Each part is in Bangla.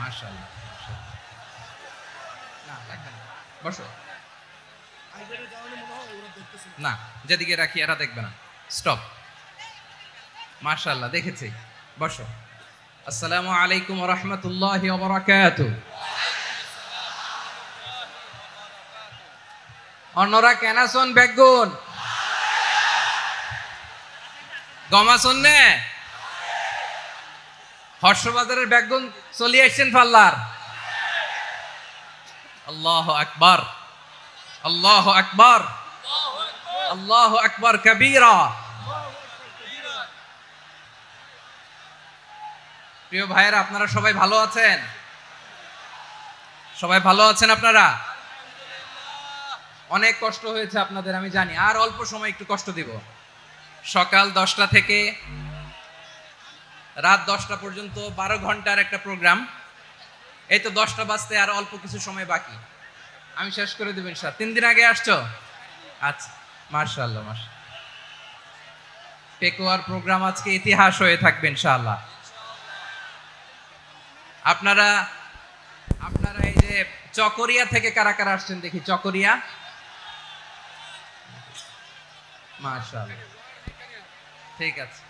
না না। যেদিকে রাখি এরা দেখবে না। স্টপ মাশাআল্লাহ, দেখেছি। বসো। আসসালামু আলাইকুম রাহমাতুল্লাহি ওয়া বারাকাতুহু অন্যরা কেন শোন বেগুন? গমা শোননে হর্ষবাজারের বেগুন চলিয়ে আসছেন পাল্লার। আল্লাহ আকবার। আল্লাহ আকবার। আল্লাহ আকবার কবীরা। প্রিয় ভাইয়েরা, আপনারা সবাই ভালো আছেন? সবাই ভালো আছেন আপনারা? অনেক কষ্ট হয়েছে আপনাদের, আমি জানি। আর অল্প সময় একটু কষ্ট দিব। সকাল দশটা থেকে রাত দশটা পর্যন্ত বারো ঘণ্টার একটা প্রোগ্রাম এই তো দশটা বাজতে আর অল্প কিছু সময় বাকি। আমি শেষ করে দেবেন স্যার তিন দিন আগে আসছো? আচ্ছা মার্শাল্লাহ মার্শাল পেকুয়ার প্রোগ্রাম আজকে ইতিহাস হয়ে থাকবে ইনশাআল্লাহ। আপনারা আপনারা এই যে চকরিয়া থেকে কারা কারা আসছেন দেখি, চকরিয়া? মাশাআল্লাহ। ঠিক আছে।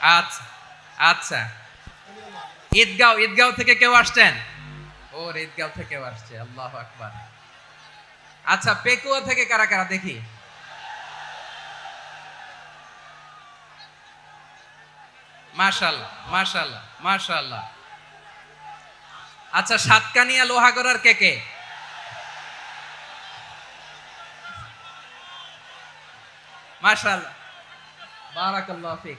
আচ্ছা আচ্ছা। ঈদগাঁও ঈদগাঁও থেকে কেউ আসছেন? ওর ঈদগাঁও থেকেও আসছে, আল্লাহ আকবার। আচ্ছা পেকুয়া থেকে কারা কারা, দেখি। মাশাল্লাহ মাশাল্লাহ মাশাল্লাহ আচ্ছা সাতকানিয়া লোহাগড়ার কে কে? মাশাল্লাহ বারাকাল্লাহ ফিক।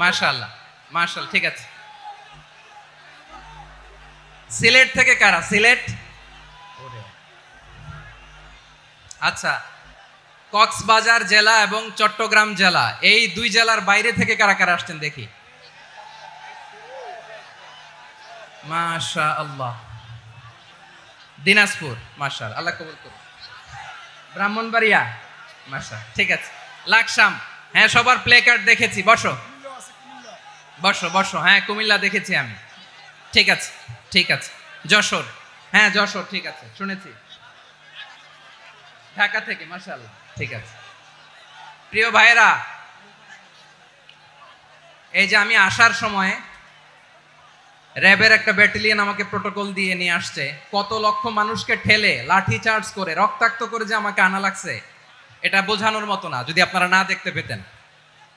মার্শাল্লাহ মার্শাল ঠিক আছে। সিলেট থেকে কারা? সিলেট? আচ্ছা কক্সবাজার জেলা এবং চট্টগ্রাম জেলা এই দুই জেলার বাইরে থেকে কারা কারা আসছেন দেখি। মাশা আল্লাহ দিনাজপুর মাশাল আল্লাহ কবুল করুন ব্রাহ্মণবাড়িয়া মাশা ঠিক আছে। লাকসাম হ্যাঁ সবার প্লে কার্ড দেখেছি বসো। বসো বসো। হ্যাঁ কুমিল্লা দেখেছি আমি। ঠিক আছে ঠিক আছে। যশোর। হ্যাঁ যশোর, ঠিক আছে, শুনেছি। ঢাকা থেকে, মাশাআল্লাহ, ঠিক আছে। প্রিয় ভাইয়েরা, এই যে আমি আসার সময় র্যাবের একটা ব্যাটালিয়ন আমাকে প্রোটোকল দিয়ে নিয়ে আসছে। কত লক্ষ মানুষকে ঠেলে, লাঠি চার্জ করে, রক্তাক্ত করে যে আমাকে আনা লাগছে, এটা বোঝানোর মতো না, যদি আপনারা না দেখতে পেতেন।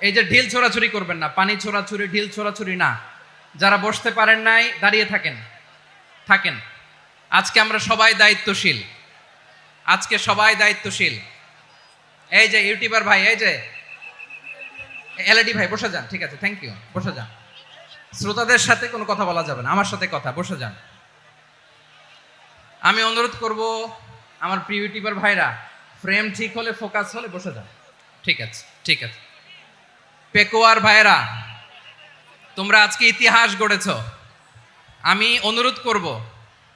এই যে ঢিল ছোড়াছুরি করবেন না, পানি ছোড়াছুরি ঢিল ছোড়াছুরি না। যারা বসতে পারেন নাই, দাঁড়িয়ে থাকেন থাকেন। আজকে আমরা সবাই দায়িত্বশীল। আজকে সবাই দায়িত্বশীল। এই যে ইউটিউবার ভাই, এই যে এলইডি ভাই, বসে যান, ঠিক আছে থ্যাংক ইউ বসে যান। শ্রোতাদের সাথে কোনো কথা বলা যাবে না, আমার সাথে কথা, বসে যান। আমি অনুরোধ করব আমার প্রিয় ইউটিউবার ভাইরা ফ্রেম ঠিক হলে ফোকাস হলে বসে যান। ঠিক আছে ঠিক আছে। পেকোয়ার ভাইরা তোমরা আজকে ইতিহাস গড়েছ। আমি অনুরোধ করব,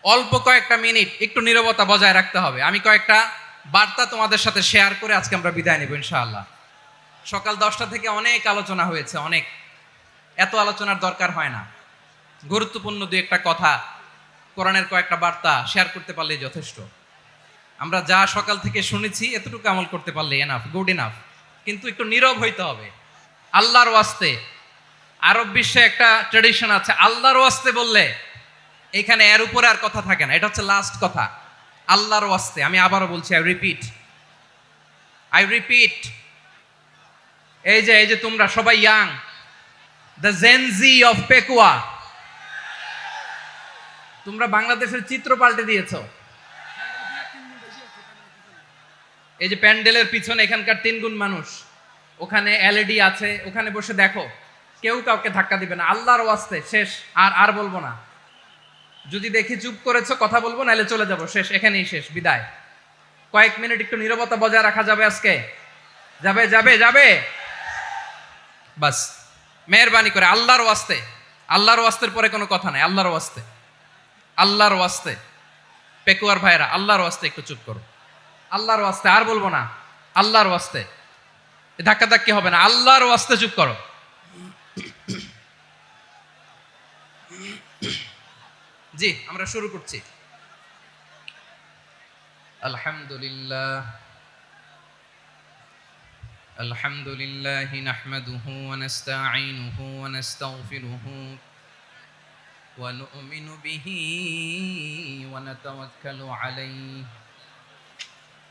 অল্প কয়েকটা মিনিট একটু নীরবতা বজায় রাখতে হবে। আমি কয়েকটা বার্তা তোমাদের সাথে শেয়ার করে আজকে আমরা বিদায় নেব, ইনশাআল্লাহ। সকাল দশটা থেকে অনেক আলোচনা হয়েছে, অনেক। এত আলোচনার দরকার হয় না। গুরুত্বপূর্ণ দু একটা কথা, কোরআনের কয়েকটা বার্তা শেয়ার করতে পারলেই যথেষ্ট। আমরা যা সকাল থেকে শুনেছি, এতটুকু আমল করতে পারলে এনাফ গুড ইনাফ কিন্তু একটু নীরব হইতে হবে। আল্লাহর ওয়াস্তে। আরব বিশ্বে একটা ট্রেডিশন আছে, আল্লাহর ওয়াস্তে বললে এখানে এর উপরে আর কথা থাকে না, এটা হচ্ছে লাস্ট কথা। আল্লাহর ওয়াস্তে, আমি আবারও বলছি আই রিপিট আই রিপিট এই যে এই যে তোমরা সবাই young the Gen Z of Pekua তোমরা বাংলাদেশের চিত্র পাল্টে দিয়েছ। এই যে প্যান্ডেলের পিছনে এখানকার তিন গুণ মানুষ। ওখানে এলইডি আছে, ওখানে বসে দেখো। কেউ কাউকে ধাক্কা দিবে না। আল্লাহর ওয়াস্তে, শেষ। আর আর বলব না। যদি দেখি চুপ করেছ, কথা বলব, নাহলে চলে যাব। শেষ, এখানেই শেষ। বিদায়। কয়েক মিনিট একটু নীরবতা বজায় রাখা যাবে আজকে। যাবে যাবে যাবে। বাস। মেহরবানি করে। আল্লাহর ওয়াস্তে। আল্লাহর ওয়াস্তের পরে কোনো কথা নাই। আল্লাহর ওয়াস্তে। আল্লাহর ওয়াস্তে। পেকুয়ার ভাইরা আল্লাহর ওয়াস্তে একটু চুপ করো। আল্লাহর ওয়াস্তে। আর বলব না। আল্লাহর ওয়াস্তে। ধাক্কা ধাক্কি হবে না আল্লাহর ওয়াস্তে চুপ করো জি আমরা শুরু করছি আলহামদুলিল্লাহ الحمد لله نحمده ونستعينه ونستغفره ونؤمن به ونتوكل عليه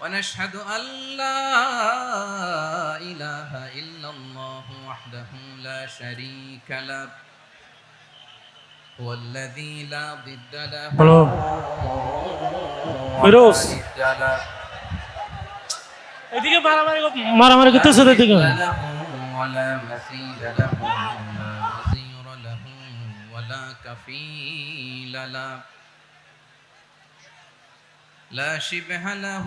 ونشهد أن لا إله إلا الله وحده لا شريك له. هو الذي لا ضد له. فيروز ولا مثيل له ولا نظير له ولا كفيل له. لا شبه له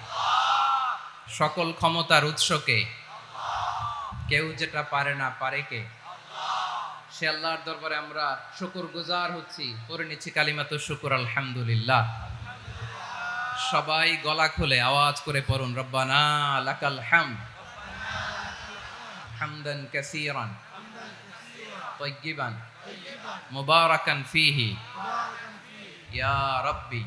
সকল ক্ষমতার উৎসকে কেউ যেটা পারে না পারে কে সে আল্লাহর দরবারে আমরা শুকুর গুজার হচ্ছি করে নিচ্ছি কালিমাত শুকুর আলহামদুলিল্লাহ সবাই গলা খুলে আওয়াজ করে পড়ুন রব্বানা লাকাল হামদ হামদান কাসীরান طيبا مباركا فيه يا ربي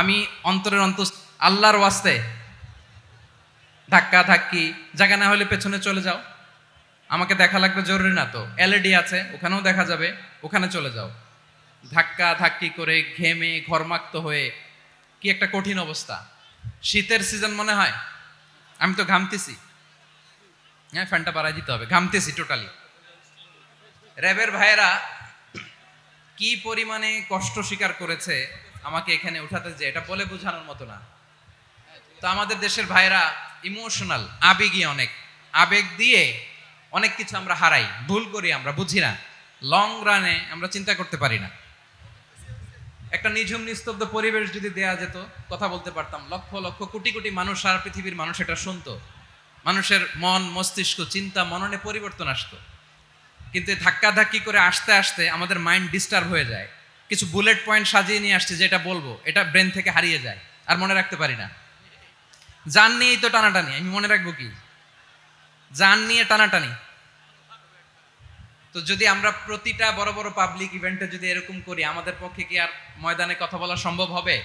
আমি অন্তরের অন্ত আল্লাহর ওয়াস্তে, ধাক্কা, ধাক্কি, জায়গা না হলে পেছনে চলে যাও। আমাকে দেখা লাগবে জরুরি না তো। এলইডি আছে, ওখানেও দেখা যাবে, ওখানে চলে যাও। ধাক্কা, ধাক্কি করে ঘেমে ঘরমাক্ত হয়ে, কি একটা কঠিন অবস্থা। শীতের সিজন মনে হয়, আমি তো ঘামতেছি। হ্যাঁ ফ্যানটা বাড়াই দিতে হবে, ঘামতেছি টোটালি র্যাবের ভাইয়েরা কি পরিমাণে কষ্ট স্বীকার করেছে আমাকে এখানে উঠাতে যে, এটা বলে বোঝানোর মতো না। তো আমাদের দেশের ভাইরা ইমোশনাল আবেগী অনেক। আবেগ দিয়ে অনেক কিছু আমরা হারাই, ভুল করি আমরা, বুঝি না। লং রানে আমরা চিন্তা করতে পারি না। একটা নিঝুম, নিস্তব্ধ পরিবেশ যদি দেয়া যেত, কথা বলতে পারতাম, লক্ষ লক্ষ, কোটি কোটি মানুষ সারা পৃথিবীর মানুষ এটা শুনতো। মানুষের মন, মস্তিষ্ক, চিন্তা, মননে পরিবর্তন আসতো। কিন্তু ধাক্কাধাক্কি করে আসতে আসতে আমাদের মাইন্ড ডিস্টার্ব হয়ে যায়। কিছু বুলেট পয়েন্ট সাজিয়ে নিয়ে আসছে, যেটা বলব, এটা ব্রেন থেকে হারিয়ে যায়, আর মনে রাখতে পারি না। জান নিয়েই তো টানাটানি, আমি মনে রাখব কি? জান নিয়ে টানাটানি। তো যদি আমরা প্রতিটা বড় বড় পাবলিক ইভেন্টে যদি এরকম করি, আমাদের পক্ষে কি আর ময়দানে কথা বলা সম্ভব হবে?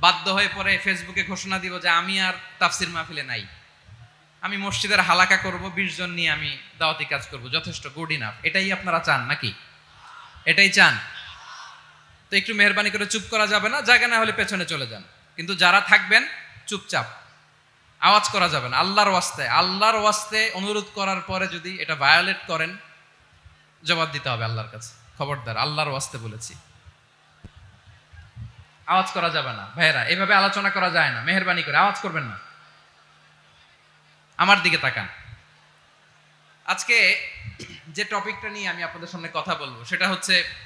বাধ্য হয়ে পরে ফেসবুকে ঘোষণা দিব যে আমি আর তাফসির মাহফিলে নাই। আমি মসজিদের হালাকা করব, বিশ জন নিয়ে আমি দাওয়াতি কাজ করব, যথেষ্ট গুড ইনাফ এটাই আপনারা চান নাকি? এটাই চান? তো একটু মেহরবানি করে চুপ করা যাবে না, জায়গা না হলে পেছনে চলে যান। কিন্তু যারা থাকবেন, চুপচাপ। আওয়াজ করা যাবে না, আল্লাহর ওয়াস্তে। আল্লাহর ওয়াস্তে অনুরোধ করার পরে যদি এটা ভায়োলেট করেন, জবাব দিতে হবে আল্লাহর কাছে। খবরদার, আল্লাহর ওয়াস্তে বলেছি। আওয়াজ করা যাবে না। ভাইয়েরা, এভাবে আলোচনা করা যায় না, মেহরবানি করে। আওয়াজ করবেন না। আমার দিকে তাকান। আজকে যে টপিকটা নিয়ে আমি আপনাদের সামনে কথা বলব, সেটা হচ্ছে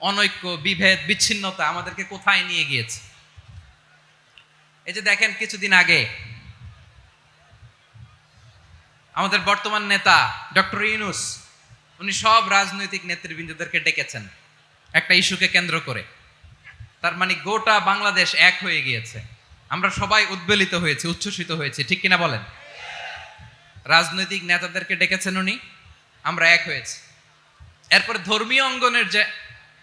অনৈক্য, বিভেদ, বিচ্ছিন্নতা আমাদেরকে কোথায় নিয়ে গিয়েছে? এই যে দেখেন কিছুদিন আগে আমাদের বর্তমান নেতা ডক্টর ইউনুস, উনি সব রাজনৈতিক নেতৃবৃন্দদেরকে ডেকেছেন একটা ইস্যুকে কেন্দ্র করে। তার মানে গোটা বাংলাদেশ এক হয়ে গিয়েছে। আমরা সবাই উদ্বেলিত হয়েছে, উচ্ছ্বসিত হয়েছে, ঠিক কিনা বলেন? রাজনৈতিক নেতাদেরকে ডেকেছেন উনি, আমরা এক হয়েছি। এরপরে ধর্মীয় অঙ্গনের যে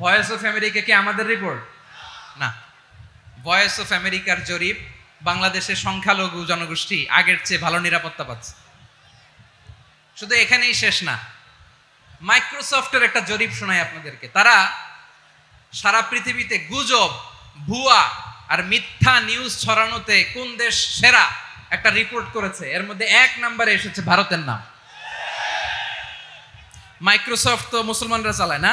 ভয়েস অফ আমেরিকা কি আমাদের রিপোর্ট না। ভয়েস অফ আমেরিকার জরিপ, বাংলাদেশের সংখ্যালঘু জনগোষ্ঠী আগের চেয়ে ভালো নিরাপত্তা পাচ্ছে। শুধু এখানেই শেষ না মাইক্রোসফটের একটা জরিপ শোনায় আপনাদেরকে। তারা সারা পৃথিবীতে গুজব, ভুয়া আর মিথ্যা নিউজ ছড়ানোতে কোন দেশ সেরা একটা রিপোর্ট করেছে? এর মধ্যে এক নম্বরে এসেছে ভারতের নাম। মাইক্রোসফট তো মুসলমানরা চালায় না?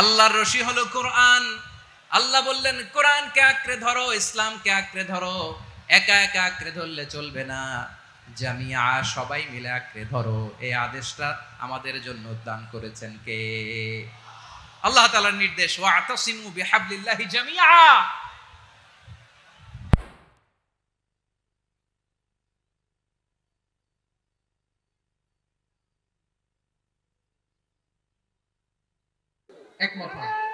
আল্লাহর রশি হলো কোরআন। আল্লাহ বললেন, কোরআনকে আঁকড়ে ধরো, ইসলামকে আঁকড়ে ধরো। একা একা আঁকড়ে ধরলে চলবে না। জামিয়া সবাই মিলে আঁকড়ে ধরো। এই আদেশটা আমাদের জন্য দান করেছেন কে? আল্লাহ তালার নির্দেশ, ওয়া আতাসিমু বিহাবলিল্লাহি জামিয়া। একমত হন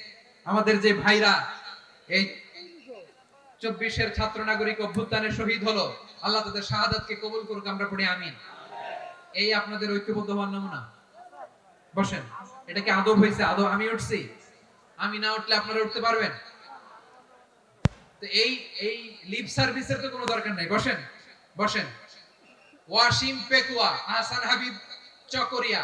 আমাদের যে ভাইরা, এই চব্বিশের ছাত্র নাগরিক অভ্যুত্থানে শহীদ হলো, আল্লাহ তাদের শাহাদাতকে কবুল করুক, আমরা পড়ি আমিন। এই আপনাদের ঐক্যবদ্ধ হওয়ার নমুনা। বসেন, এটা কি আদব হয়েছে? আদব আমি উঠছি? আমি না উঠলে আপনারা উঠতে পারবেন? তো এই এই লিপ সার্ভিসের তো কোনো দরকার নাই। বসেন বসেন। ওয়াসিম পেকুয়া, আহসান হাবিব চকরিয়া।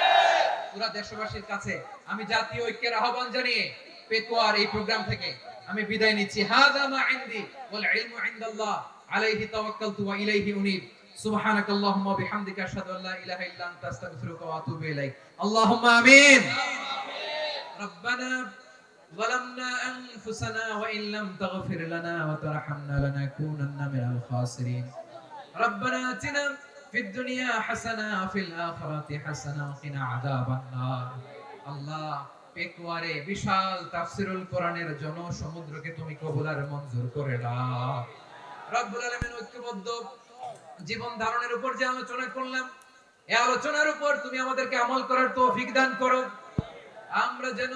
পুরা দেশবাসীর কাছে আমি জাতীয় ঐক্যের আহ্বান জানিয়ে পেকুয়ার এই প্রোগ্রাম থেকে আমি বিদায় নিচ্ছি হাদা মা ইনদি ওয়াল ইলমু ইনদাল্লাহ আলাইহি তাওয়াক্কালতু ওয়া ইলাইহি উনীব سبحانك اللهم وبحمدك اشهد ان لا اله الا انت استغفرك واتوب اليك اللهم امين ربنا ظلمنا انفسنا وان لم تغفر لنا وترحمنا لنكونن من الخاسرين ربنا اتنا ফিদ দুনিয়া হাসানা, ফিল আখিরাতি হাসানা কিনা আযাবান নার আল্লাহ, পেকুয়ারে বিশাল তাফসিরুল কোরআনের জন সমুদ্রকে তুমি কবুলার মঞ্জুর করে দাও। রব্বুল আলামিন ঐক্যবদ্ধ। জীবন ধারণের উপর যে আলোচনা করলাম এই আলোচনার উপর তুমি আমাদেরকে আমল করার তৌফিক দান করো। আমরা যেন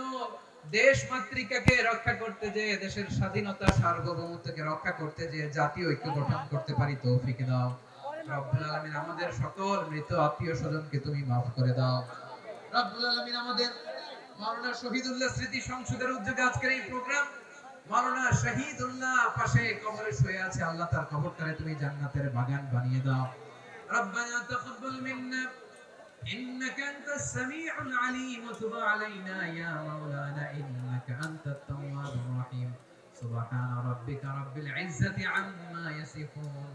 দেশ মাতৃকাকে রক্ষা করতে যে, দেশের স্বাধীনতা সার্বভৌমত্বকে রক্ষা করতে যে জাতীয় ঐক্য গঠন করতে পারি, তৌফিক দাও। রব্বুল আলামিন আমাদের সকল মৃত আত্মীয় স্বজনকে তুমি মাফ করে দাও রব্বুল আলামিন আমাদের মাওলানা শহীদুল্লাহ স্মৃতি সংসদের উদ্যোগে আজকের এই প্রোগ্রাম মাওলানা শহীদুল্লাহ পাশে কবরে শুয়ে আছে আল্লাহ তার কবরটারে তুমি জান্নাতের বাগান বানিয়ে দাও ربنا تقبل منا إنك أنت السميع العليم وتب علينا يا مولانا إنك أنت التواب الرحيم سبحان ربك رب العزة عما يصفون